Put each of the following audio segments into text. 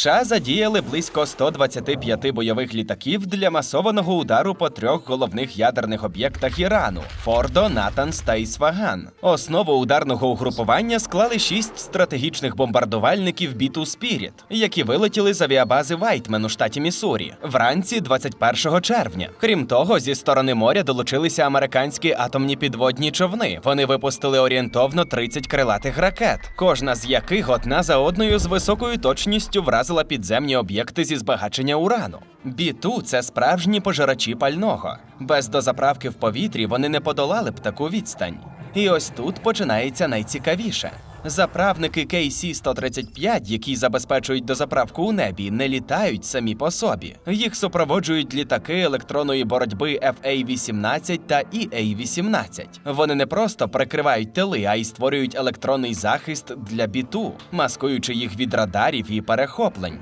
США задіяли близько 125 бойових літаків для масованого удару по трьох головних ядерних об'єктах Ірану Фордо, Натанс та Ісфаган. Основу ударного угрупування склали шість стратегічних бомбардувальників Біту Спіріт, які вилетіли з авіабази Вайтмен у штаті Міссурі вранці 21 червня. Крім того, зі сторони моря долучилися американські атомні підводні човни. Вони випустили орієнтовно 30 крилатих ракет, кожна з яких одна за одною з високою точністю вразила підземні об'єкти зі збагачення урану. Біту це справжні пожирачі пального. Без дозаправки в повітрі вони не подолали б таку відстань. І ось тут починається найцікавіше. Заправники KC-135, які забезпечують дозаправку у небі, не літають самі по собі. Їх супроводжують літаки електронної боротьби FA-18 та EA-18. Вони не просто прикривають тили, а й створюють електронний захист для біту, маскуючи їх від радарів і перехоплень.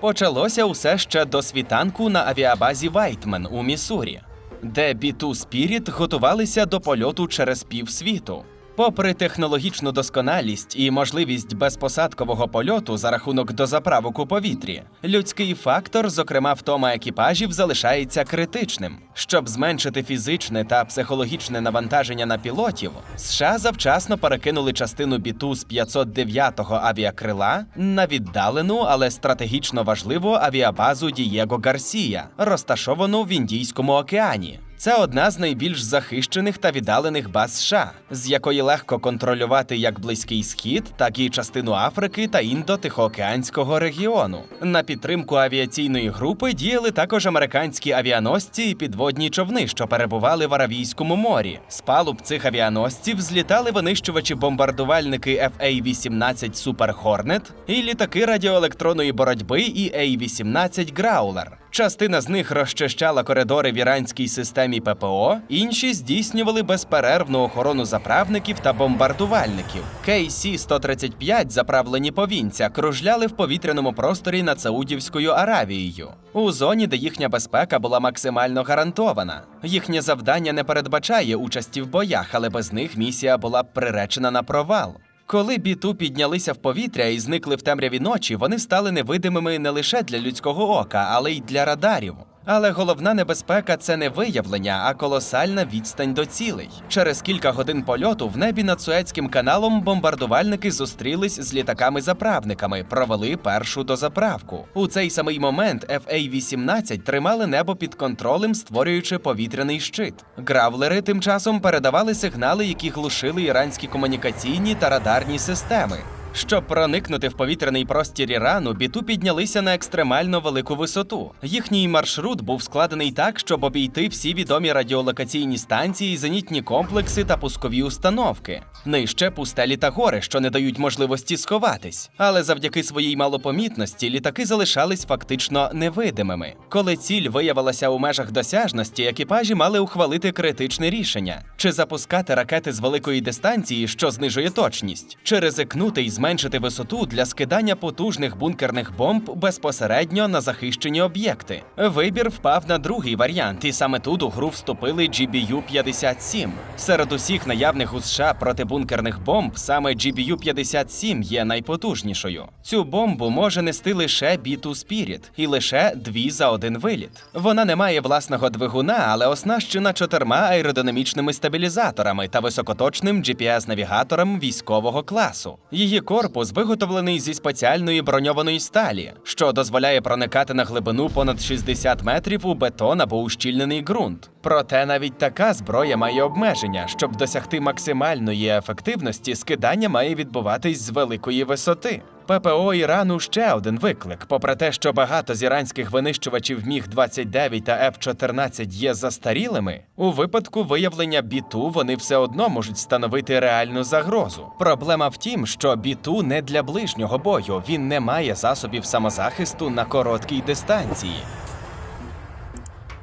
Почалося усе ще до світанку на авіабазі Вайтмен у Міссурі, де Біту Спіріт готувалися до польоту через півсвіту. Попри технологічну досконалість і можливість безпосадкового польоту за рахунок дозаправок у повітрі, людський фактор, зокрема втома екіпажів, залишається критичним. Щоб зменшити фізичне та психологічне навантаження на пілотів, США завчасно перекинули частину біту з 509-го авіакрила на віддалену, але стратегічно важливу авіабазу Дієго Гарсія, розташовану в Індійському океані. Це одна з найбільш захищених та віддалених баз США, з якої легко контролювати як близький схід, так і частину Африки та індо-тихоокеанського регіону. На підтримку авіаційної групи діяли також американські авіаносці і підводні човни, що перебували в Аравійському морі. З палуб цих авіаносців злітали винищувачі-бомбардувальники FA-18 Super Hornet і літаки радіоелектронної боротьби EA-18 Growler. Частина з них розчищала коридори в іранській системі ППО, інші здійснювали безперервну охорону заправників та бомбардувальників. KC-135, заправлені повінця, кружляли в повітряному просторі над Саудівською Аравією, у зоні, де їхня безпека була максимально гарантована. Їхнє завдання не передбачає участі в боях, але без них місія була б приречена на провал. Коли біту піднялися в повітря і зникли в темряві ночі, вони стали невидимими не лише для людського ока, але й для радарів. Але головна небезпека це не виявлення, а колосальна відстань до цілей. Через кілька годин польоту в небі над Суецьким каналом бомбардувальники зустрілись з літаками-заправниками, провели першу дозаправку. У цей самий момент FA-18 тримали небо під контролем, створюючи повітряний щит. Гравлери тим часом передавали сигнали, які глушили іранські комунікаційні та радарні системи. Щоб проникнути в повітряний простір Ірану, біту піднялися на екстремально велику висоту. Їхній маршрут був складений так, щоб обійти всі відомі радіолокаційні станції, зенітні комплекси та пускові установки. Нижче пустелі та гори, що не дають можливості сховатись. Але завдяки своїй малопомітності літаки залишались фактично невидимими. Коли ціль виявилася у межах досяжності, екіпажі мали ухвалити критичне рішення: чи запускати ракети з великої дистанції, що знижує точність, чи ризикнути і зменшити висоту для скидання потужних бункерних бомб безпосередньо на захищені об'єкти. Вибір впав на другий варіант, і саме тут у гру вступили GBU-57. Серед усіх наявних у США протибункерних бомб саме GBU-57 є найпотужнішою. Цю бомбу може нести лише Біту Спіріт і лише дві за один виліт. Вона не має власного двигуна, але оснащена чотирма аеродинамічними стабілізаторами та високоточним GPS-навігатором військового класу. Її корпус виготовлений зі спеціальної броньованої сталі, що дозволяє проникати на глибину понад 60 метрів у бетон або ущільнений ґрунт. Проте навіть така зброя має обмеження. Щоб досягти максимальної ефективності, скидання має відбуватись з великої висоти. ППО Ірану ще один виклик. Попри те, що багато з іранських винищувачів Міг 29 та F-14 є застарілими, у випадку виявлення біту вони все одно можуть становити реальну загрозу. Проблема в тім, що біту не для ближнього бою, він не має засобів самозахисту на короткій дистанції.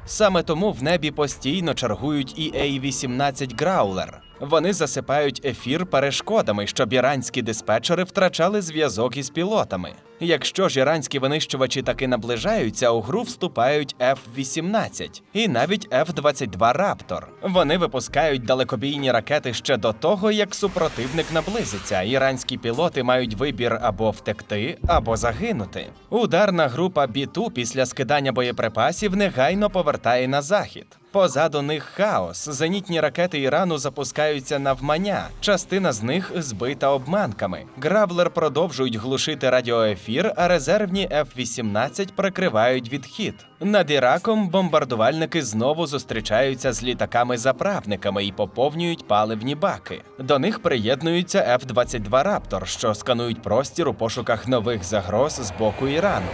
Саме тому в небі постійно чергують і A-18 Граулер. Вони засипають ефір перешкодами, щоб іранські диспетчери втрачали зв'язок із пілотами. Якщо ж іранські винищувачі таки наближаються, у гру вступають F-18 і навіть F-22 Raptor. Вони випускають далекобійні ракети ще до того, як супротивник наблизиться. Іранські пілоти мають вибір або втекти, або загинути. Ударна група B-2 після скидання боєприпасів негайно повертає на захід. Позаду них хаос. Зенітні ракети Ірану запускаються навмання. Частина з них збита обманками. Граблер продовжують глушити радіоефір, а резервні F-18 прикривають відхід. Над Іраком бомбардувальники знову зустрічаються з літаками-заправниками і поповнюють паливні баки. До них приєднуються F-22 Raptor, що сканують простір у пошуках нових загроз з боку Ірану.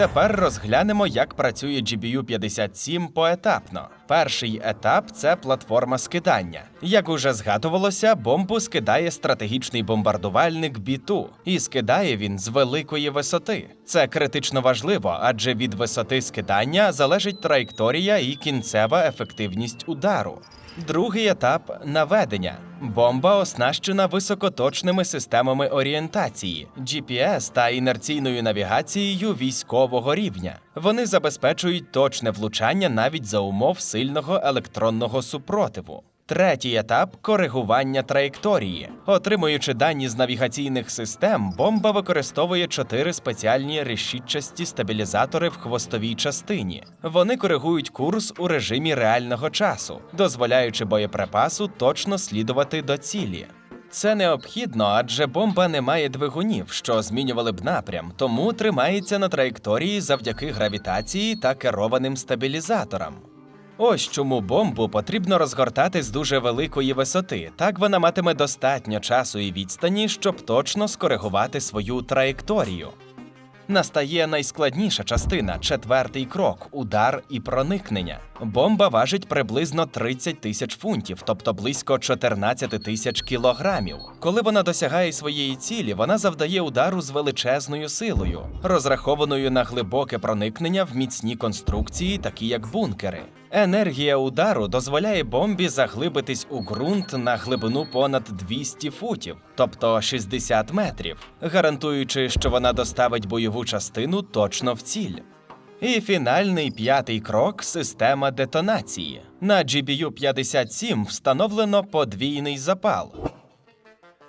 Тепер розглянемо, як працює GBU-57 поетапно. Перший етап це платформа скидання. Як уже згадувалося, бомбу скидає стратегічний бомбардувальник B-2. і скидає він з великої висоти. Це критично важливо, адже від висоти скидання залежить траєкторія і кінцева ефективність удару. Другий етап наведення. Бомба оснащена високоточними системами орієнтації, GPS та інерційною навігацією військового рівня. Вони забезпечують точне влучання навіть за умов сильного електронного супротиву. Третій етап коригування траєкторії. Отримуючи дані з навігаційних систем, бомба використовує чотири спеціальні решітчасті стабілізатори в хвостовій частині. Вони коригують курс у режимі реального часу, дозволяючи боєприпасу точно слідувати до цілі. Це необхідно, адже бомба не має двигунів, що змінювали б напрям, тому тримається на траєкторії завдяки гравітації та керованим стабілізаторам. Ось чому бомбу потрібно розгортати з дуже великої висоти. Так вона матиме достатньо часу і відстані, щоб точно скоригувати свою траєкторію. Настає найскладніша частина четвертий крок удар і проникнення. Бомба важить приблизно 30 тисяч фунтів, тобто близько 14 тисяч кілограмів. Коли вона досягає своєї цілі, вона завдає удару з величезною силою, розрахованою на глибоке проникнення в міцні конструкції, такі як бункери. Енергія удару дозволяє бомбі заглибитись у ґрунт на глибину понад 200 футів, тобто 60 метрів, гарантуючи, що вона доставить бойову частину точно в ціль. І фінальний п'ятий крок система детонації. На GBU-57 встановлено подвійний запал.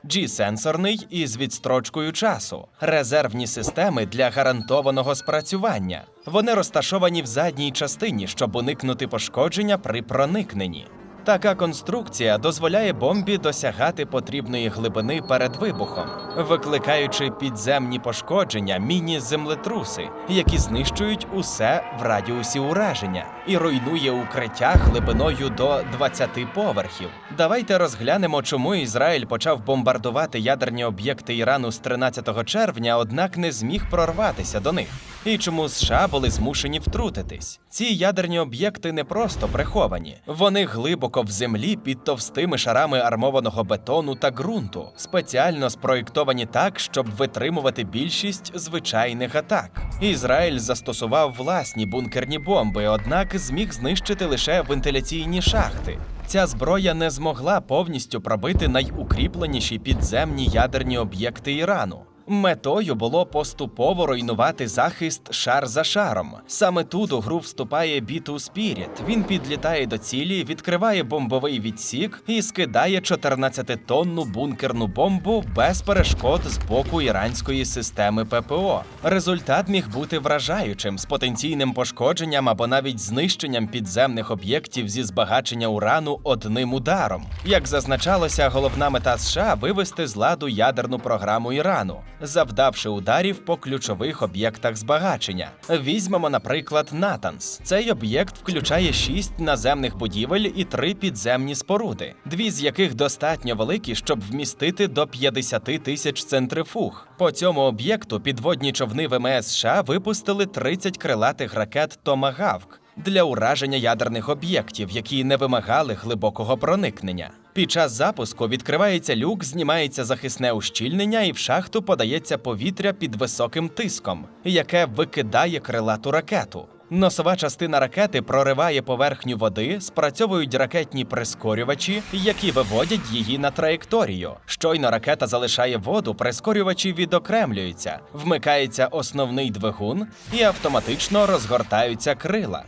G-сенсорний із відстрочкою часу, резервні системи для гарантованого спрацювання. Вони розташовані в задній частині, щоб уникнути пошкодження при проникненні. Така конструкція дозволяє бомбі досягати потрібної глибини перед вибухом, викликаючи підземні пошкодження, міні-землетруси, які знищують усе в радіусі ураження і руйнує укриття глибиною до 20 поверхів. Давайте розглянемо, чому Ізраїль почав бомбардувати ядерні об'єкти Ірану з 13 червня, однак не зміг прорватися до них. І чому США були змушені втрутитись? Ці ядерні об'єкти не просто приховані, вони глибоко в землі під товстими шарами армованого бетону та ґрунту, спеціально спроєктовані так, щоб витримувати більшість звичайних атак. Ізраїль застосував власні бункерні бомби, однак зміг знищити лише вентиляційні шахти. Ця зброя не змогла повністю пробити найукріпленіші підземні ядерні об'єкти Ірану. Метою було поступово руйнувати захист шар за шаром. Саме тут у гру вступає B2 Spirit. Він підлітає до цілі, відкриває бомбовий відсік і скидає 14-тонну бункерну бомбу без перешкод з боку іранської системи ППО. Результат міг бути вражаючим з потенційним пошкодженням або навіть знищенням підземних об'єктів зі збагачення урану одним ударом. Як зазначалося, головна мета США вивести з ладу ядерну програму Ірану завдавши ударів по ключових об'єктах збагачення. Візьмемо, наприклад, Натанс. Цей об'єкт включає шість наземних будівель і три підземні споруди, дві з яких достатньо великі, щоб вмістити до 50 тисяч центрифуг. По цьому об'єкту підводні човни ВМС США випустили 30 крилатих ракет Томагавк для ураження ядерних об'єктів, які не вимагали глибокого проникнення. Під час запуску відкривається люк, знімається захисне ущільнення, і в шахту подається повітря під високим тиском, яке викидає крилату ракету. Носова частина ракети прориває поверхню води, спрацьовують ракетні прискорювачі, які виводять її на траєкторію. Щойно ракета залишає воду, прискорювачі відокремлюються, вмикається основний двигун і автоматично розгортаються крила.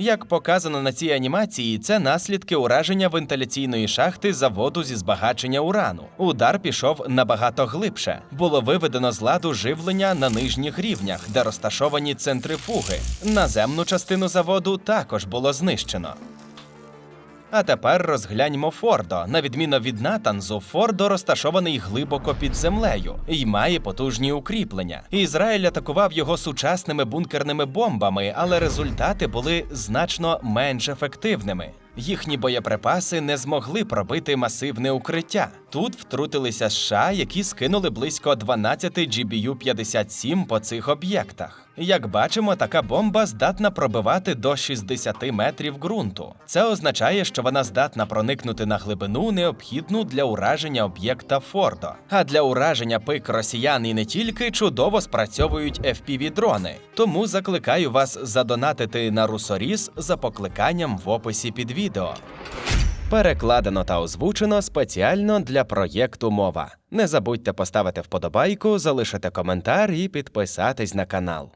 Як показано на цій анімації, це наслідки ураження вентиляційної шахти заводу зі збагачення урану. Удар пішов набагато глибше. Було виведено з ладу живлення на нижніх рівнях, де розташовані центрифуги. Наземну частину заводу також було знищено. А тепер розгляньмо Фордо. На відміну від Натанзу, Фордо розташований глибоко під землею і має потужні укріплення. Ізраїль атакував його сучасними бункерними бомбами, але результати були значно менш ефективними. Їхні боєприпаси не змогли пробити масивне укриття. Тут втрутилися США, які скинули близько 12 GBU-57 по цих об'єктах. Як бачимо, така бомба здатна пробивати до 60 метрів ґрунту. Це означає, що вона здатна проникнути на глибину, необхідну для ураження об'єкта Фордо. А для ураження пик росіян і не тільки чудово спрацьовують FPV-дрони. Тому закликаю вас задонатити на Русоріс за покликанням в описі під відео. Перекладено та озвучено спеціально для проєкту мова. Не забудьте поставити вподобайку, залишити коментар і підписатись на канал.